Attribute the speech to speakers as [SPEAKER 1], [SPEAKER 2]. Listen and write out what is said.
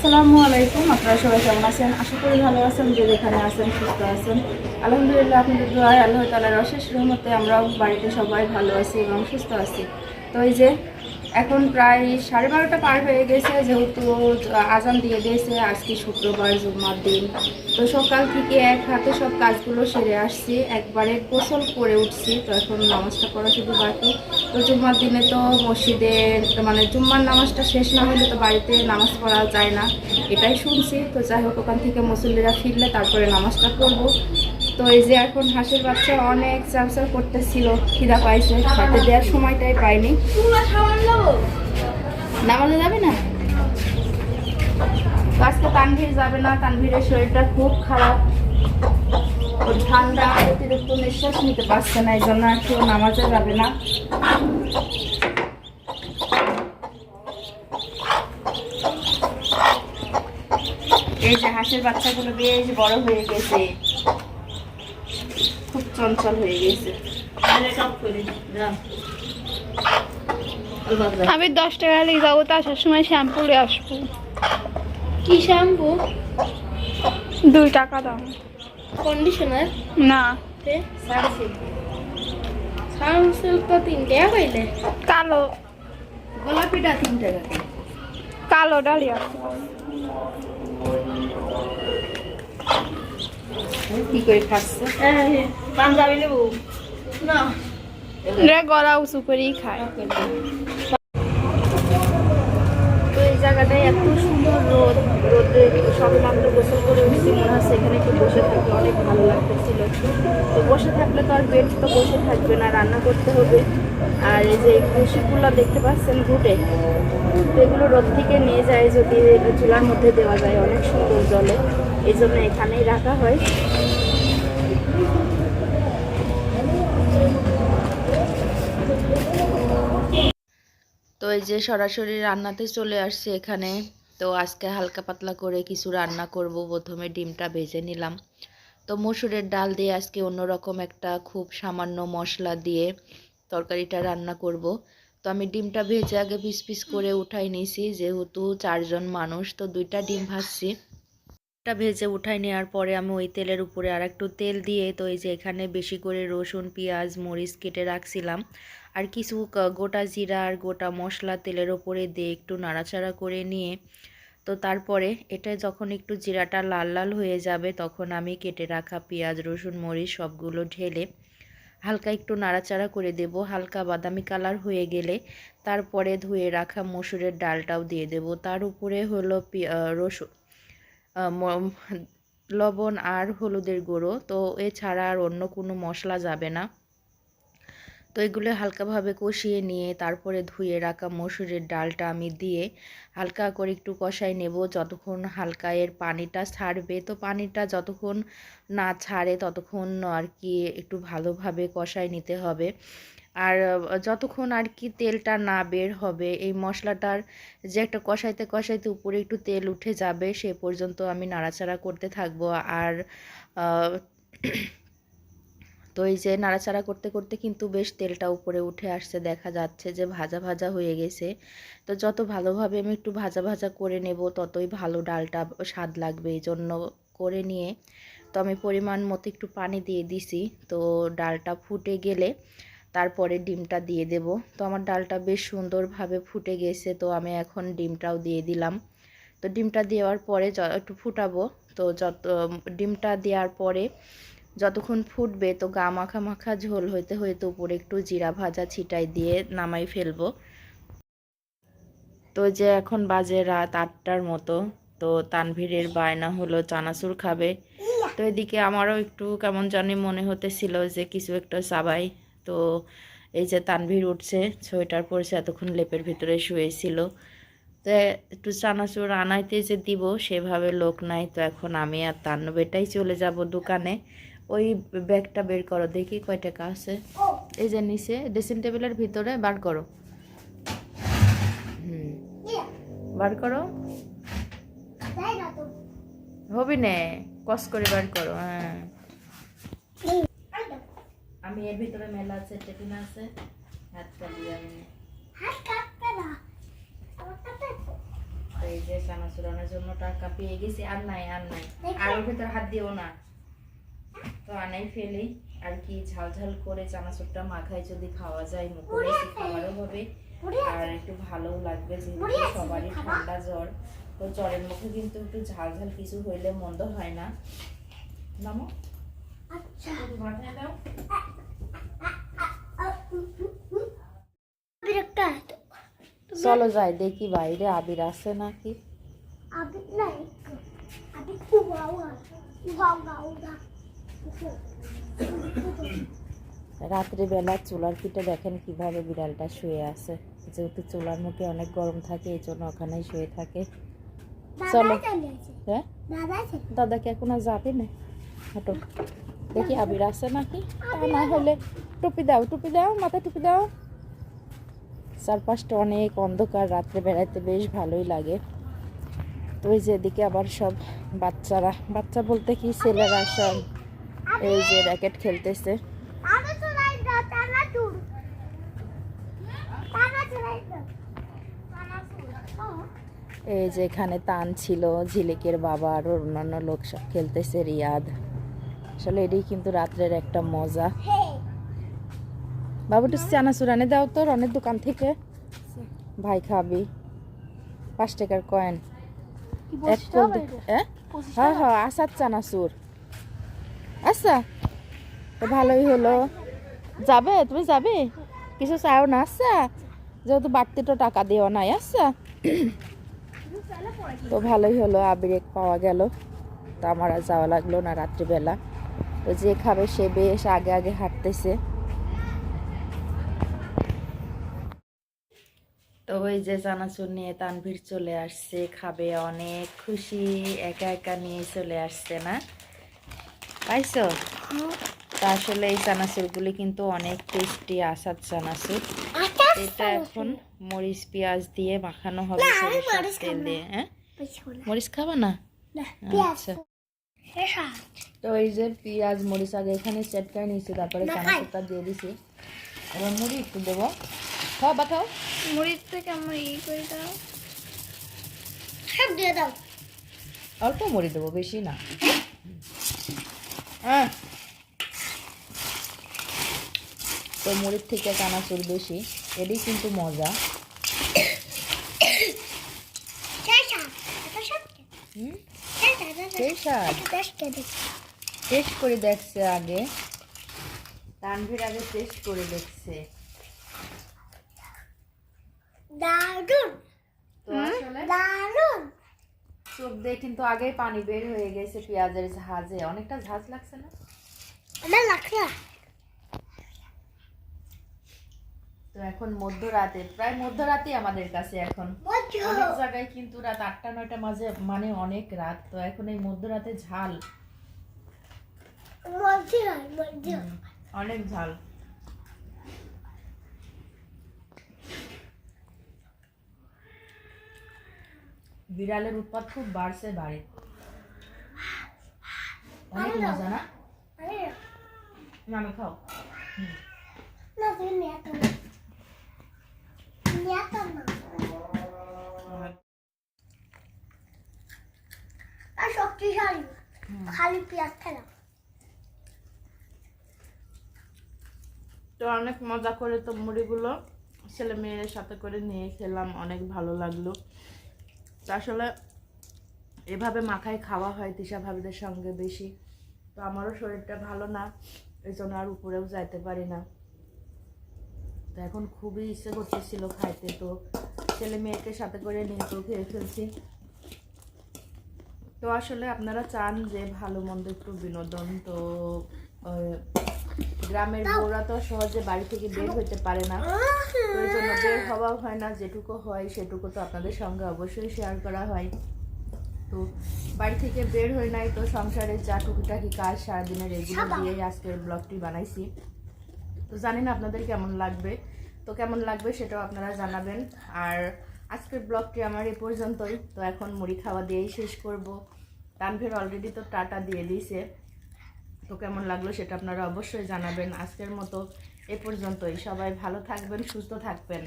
[SPEAKER 1] আসসালামু আলাইকুম। আপনারা সবাই কেমন আছেন? আশা করি ভালো আছেন, যে যেখানে আছেন, সুস্থ আছেন। আলহামদুলিল্লাহ আপনাদের দোয়ায় আল্লাহ তালার অশেষ রহমতে আমরাও বাড়িতে সবাই ভালো আছি এবং সুস্থ আছি। তো এই যে এখন প্রায় সাড়ে বারোটা পার হয়ে গেছে, যেহেতু আজান দিয়ে দিয়েছে, আজকে শুক্রবার, জুম্মার দিন। তো সকাল থেকে এক হাতে সব কাজগুলো সেরে আসছি, একবারে গোসল করে উঠছি, তো এখন নামাজটা করা শুধু বাকি। তো জুম্মার দিনে তো মসজিদের মানে জুম্মার নামাজটা শেষ না হলে তো বাড়িতে নামাজ পড়া যায় না, এটাই শুনছি। তো যাই হোক, ওখান থেকে মুসল্লিরা ফিরলে তারপরে নামাজটা পড়ব। তো এই যে এখন হাঁসের বাচ্চা অনেক চামচার করতেছিল, খিদা পাইছে, খেতে দেওয়ার সময়টাই পাইনি। নামাজে যাবে না? আজকে তানভীর যাবে না, তানভীরের শরীরটা খুব খারাপ। ঠান্ডা, অতিরিক্ত নিঃশ্বাস নিতে পারছে না, এই জন্য আর কেউ নামাজে যাবে না। এই যে হাঁসের বাচ্চাগুলো বেশ বড় হয়ে গেছে। চঞ্চল হয়ে গেছে
[SPEAKER 2] আমি দশ টাকা লিয়ে যাব তো আসার সময় শ্যাম্পু নিয়ে আসব।
[SPEAKER 3] কি শ্যাম্পু?
[SPEAKER 2] দুই টাকা দাম।
[SPEAKER 3] কন্ডিশনার?
[SPEAKER 2] না।
[SPEAKER 1] সানসিল্ক।
[SPEAKER 3] সানসিল্ক তো তিন টাকা পাইলে
[SPEAKER 2] কালো।
[SPEAKER 1] গোলাপিটা তিন টাকা।
[SPEAKER 2] কালো ডালিয়া।
[SPEAKER 1] কি করে খাচ্ছে?
[SPEAKER 3] পাঞ্জাবি নেব। না।
[SPEAKER 2] গলা উঁচু করেই খায়।
[SPEAKER 1] তো এই জায়গাটায় এত সুন্দর রোদ রোদে সবে মাত্র গোসল করে উঠছি মনে হচ্ছে এখানে একটু বসে থাকলে অনেক ভালো লাগতেছিল তো বসে থাকলে তো আর বেড তো বসে থাকবে না রান্না করতে হবে। আর এই যে খুশিগুলো দেখতে পাচ্ছেন ঘুটে তো এগুলো রোদ থেকে নিয়ে যায় যদি চুলার মধ্যে দেওয়া যায় অনেক সুন্দর জলে। এই জন্য এখানেই রাখা হয়। তো এই যে সরাসরি রান্নাতে চলে আসছে এখানে, তো আজকে হালকা পাতলা করে কিছু রান্না করব। প্রথমে ডিমটা ভেজে নিলাম। তো মসুরের ডাল দিয়ে আজকে অন্যরকম একটা খুব সামান্য মশলা দিয়ে তরকারিটা রান্না করব। তো আমি ডিমটা ভেজে আগে পিস পিস করে উঠাই নিয়েছি, যেহেতু চারজন মানুষ, তো দুইটা ডিম ভাজছি। টা ভেজে উঠাই নেওয়ার পরে আমি ওই তেলের উপরে আর একটু তেল দিয়ে, তো এই যে এখানে বেশি করে রসুন, পেঁয়াজ, মরিচ কেটে রাখছিলাম। আর কিছু গোটা জিরা আর গোটা মশলা তেলের ওপরে দিয়ে একটু নাড়াচাড়া করে নিয়ে, তো তারপরে এটা যখন একটু জিরাটা লাল লাল হয়ে যাবে, তখন আমি কেটে রাখা পেঁয়াজ, রসুন, মরিচ সবগুলো ঢেলে হালকা একটু নাড়াচাড়া করে দেব। হালকা বাদামি কালার হয়ে গেলে তারপরে ধুয়ে রাখা মসুরের ডালটাও দিয়ে দেব। তার উপরে হলো রসুন লবণ আর হলুদের গুঁড়ো। তো এছাড়া আর অন্য কোনো মশলা যাবে না। তো এগুলো হালকাভাবে কষিয়ে নিয়ে তারপরে ধুয়ে রাখা মসুরের ডালটা আমি দিয়ে হালকা করে একটু কষাই নেব যতক্ষণ হালকা এর পানিটা ছাড়বে। তো পানিটা যতক্ষণ না ছাড়ে ততক্ষণ আর কি একটু ভালোভাবে কষাই নিতে হবে। আর যতক্ষণ আর কি তেলটা না বের হবে এই মশলাটার যে একটা কষাইতে কষাইতে উপরে একটু তেল উঠে যাবে সে পর্যন্ত আমি নাড়াচাড়া করতে থাকব। আর তো এই যে নাড়াচাড়া করতে করতে কিন্তু বেশ তেলটা উপরে উঠে আসছে, দেখা যাচ্ছে যে ভাজা ভাজা হয়ে গেছে। তো যত ভালোভাবে আমি একটু ভাজা ভাজা করে নেব, ততই ভালো ডালটা স্বাদ লাগবে। এই জন্য করে নিয়ে তো আমি পরিমাণ মতো একটু পানি দিয়ে দিছি। তো ডালটা ফুটে গেলে তারপরে ডিমটা দিয়ে দেব। তো আমার ডালটা বেশ সুন্দরভাবে ফুটে গেছে, তো আমি এখন ডিমটাও দিয়ে দিলাম। তো ডিমটা দেওয়ার পরে একটু ফুটাবো। তো যত, ডিমটা দেওয়ার পরে যতক্ষণ ফুটবে তো গা মাখা মাখা ঝোল হইতে হইতে উপরে একটু জিরা ভাজা ছিটাই দিয়ে নামাই ফেলব। তো যে এখন বাজে রাত আটটার মতো, তো তানভীরের বায়না হলো চানাচুর খাবে। তো এদিকে আমারও একটু কেমন জানি মনে হতেছিল যে কিছু একটা চাবাই। তো এই যে তানভীর উঠছে, সোয়েটার পরছে, এতক্ষণ লেপের ভিতরে শুয়েছিল। তো একটু চানাচুর আনাইতে যে দিব, সেভাবে লোক নাই। তো এখন আমি আর তান্নবেটাই চলে যাব দোকানে। ওই ব্যাগটা বের করো, দেখি কয় টাকা আছে। এই যে নিচে ড্রেসিং টেবিলের ভিতরে বার করো। হুম। বার করো। হবি নে, কস করে বার করো হ্যাঁ। আমি এর ভিতরে মেলা আছে টেফিন আছে, হাত কাটিয়ে আমি এই যে চানা চুরানোর জন্য টাকা পেয়ে গেছি, আর নাই আর নাই। আর ওর ভেতর হাত দিও না। তো আনাই ফেলি আর কি ঝাল ঝাল করে চানাচুরটা মাখায় যদি খাওয়া যায় মুখে খাবারও হবে। আর একটু ভালোও লাগবে যেহেতু সবারই ঠান্ডা জ্বর। তো জ্বরের মুখে কিন্তু একটু ঝাল ঝাল কিছু হইলে মন্দ হয় না। নামো মাথায় দাও চলো যাই দেখি বাইরে আবির আছে নাকি?
[SPEAKER 3] আবি নাই। আবি
[SPEAKER 1] রাত্রিবেলা চুলার পিঠে দেখেন কীভাবে বিড়ালটা শুয়ে আছে। যেহেতু চুলার মুখে অনেক গরম থাকে এই জন্য ওখানেই শুয়ে থাকে। চলো। হ্যাঁ?
[SPEAKER 3] দাদা
[SPEAKER 1] দাদাকে এখন আর যাবে না? হাঁটো। দেখি আবির আছে নাকি? তা না হলে টুপি দাও টুপি দাও মাথায় টুপি দাও। চারপাশটা অনেক অন্ধকার রাত্রে বেড়াইতে বেশ ভালোই লাগে। তো ওই যে এদিকে আবার সব বাচ্চারা। বাচ্চা বলতে কি? ছেলেরা সব। এই যে র্যাকেট খেলতেছে।
[SPEAKER 3] চুর
[SPEAKER 1] এই যে এখানে তান ছিল ঝিলিকের বাবা আর অন্যান্য লোক সব খেলতেছে রিয়াদ। আসলে এটাই কিন্তু রাত্রের একটা মজা।
[SPEAKER 3] হে
[SPEAKER 1] বাবু একটু চানাচুর আনে দাও তোর অনেক দোকান থেকে। ভাই খাবি। পাঁচ টাকার কয়েন এক হ্যাঁ? হ্যাঁ হ্যাঁ আসার চানাচুর। আচ্ছা তো ভালোই হলো। যাবে? তুমি যাবে? কিছু চাও না? আচ্ছা যেহেতু বাড়তি তো টাকা দিও নাই আচ্ছা। তো ভালোই হলো আবির পাওয়া গেল। তো আমার আর যাওয়া লাগল না রাত্রিবেলা। তো যে খাবে সে বেশ আগে আগে হাঁটতেছে। তো ওই যে চানাচুর নিয়ে তানভীর চলে আসছে, খাবে অনেক খুশি, একা একা নিয়ে চলে আসছে না? পাইছো তা আসলে এই চানাচুরগুলি কিন্তু অনেক টেস্টি আসার চানাচুর। এটা এখন মরিচ পেঁয়াজ দিয়ে মাখানো হবে সরিষার তেল দিয়ে হ্যাঁ? মরিচ খাবা না? আচ্ছা। তো এই যে পেঁয়াজ মরিচ আগে এখানে চেটকায় নিয়েছি তারপরে চানাচুরটা দিয়ে দিছি। এবার মুড়ি একটু দেবো। খাও বা খাও
[SPEAKER 2] মরিচ থেকে আমার ই করে দাও?
[SPEAKER 3] দিয়ে দাও।
[SPEAKER 1] অল্প মুড়ি দেবো বেশি না। হ্যাঁ। তো মুড়ির থেকে চানাচুর বেশি এটাই কিন্তু মজা।
[SPEAKER 3] এটা এটা টেস্ট করে
[SPEAKER 1] দেখছে আগে। তানভীর আগে টেস্ট করে দেখছে। আসলে?
[SPEAKER 3] দারুণ
[SPEAKER 1] চোখ দিয়ে কিন্তু আগেই পানি বের হয়ে গেছে পেঁয়াজের ঝাঁজে অনেকটা ঝাঁজ লাগছে না?
[SPEAKER 3] আমার লাগছে
[SPEAKER 1] তো এখন মধ্যরাতে প্রায় মধ্যরাতে আমাদের কাছে এখন। অনেক জায়গায় কিন্তু রাত আটটা নয়টা মাঝে মানে অনেক রাত। তো এখন এই মধ্যরাতে ঝাল। অনেক ঝাল। বিড়ালের উৎপাত খুব বাড়ছে বাড়ি। অনেক মজা না?
[SPEAKER 3] আরে
[SPEAKER 1] মামি খাও।
[SPEAKER 3] শক্তিশালী। খালি পেঁয়াজ খেলাম
[SPEAKER 1] তো অনেক মজা করে তো মুড়িগুলো ছেলে মেয়ের সাথে করে নিয়ে খেলাম অনেক ভালো লাগল। আসলে এভাবে মাখায় খাওয়া হয় তিশা ভাবিদের সঙ্গে বেশি। তো আমারও শরীরটা ভালো না এই জন্য আর উপরেও যাইতে পারি না। তো এখন খুবই ইচ্ছে করতেছিল খাইতে, তো ছেলে মেয়েকে সাথে করে নিয়ে তো খেয়ে ফেলছি। তো আসলে আপনারা চান যে ভালো মন্দ একটু বিনোদন, তো গ্রামের বউরা তো সহজে বাড়ি থেকে বের হইতে পারে না। এই জন্য বের হওয়াও হয় না যেটুকু হয় সেটুকু তো আপনাদের সঙ্গে অবশ্যই শেয়ার করা হয়। তো বাড়ি থেকে বের হই নাই তো সংসারে যা টুকিটাকি কাজ সারাদিনের এগুলো দিয়েই আজকের ব্লগটি বানাইছি। তো জানি না আপনাদের কেমন লাগবে। তো কেমন লাগবে সেটাও আপনারা জানাবেন। আর আজকের ব্লগটি আমার এ পর্যন্তই। তো এখন মুড়ি খাওয়া দিয়েই শেষ করব। তানভীর অলরেডি তো টাটা দিয়ে দিয়েছে। তো কেমন লাগল সেটা আপনারা অবশ্যই জানাবেন। আজকের মতো এ পর্যন্তই। সবাই ভালো থাকবেন, সুস্থ থাকবেন।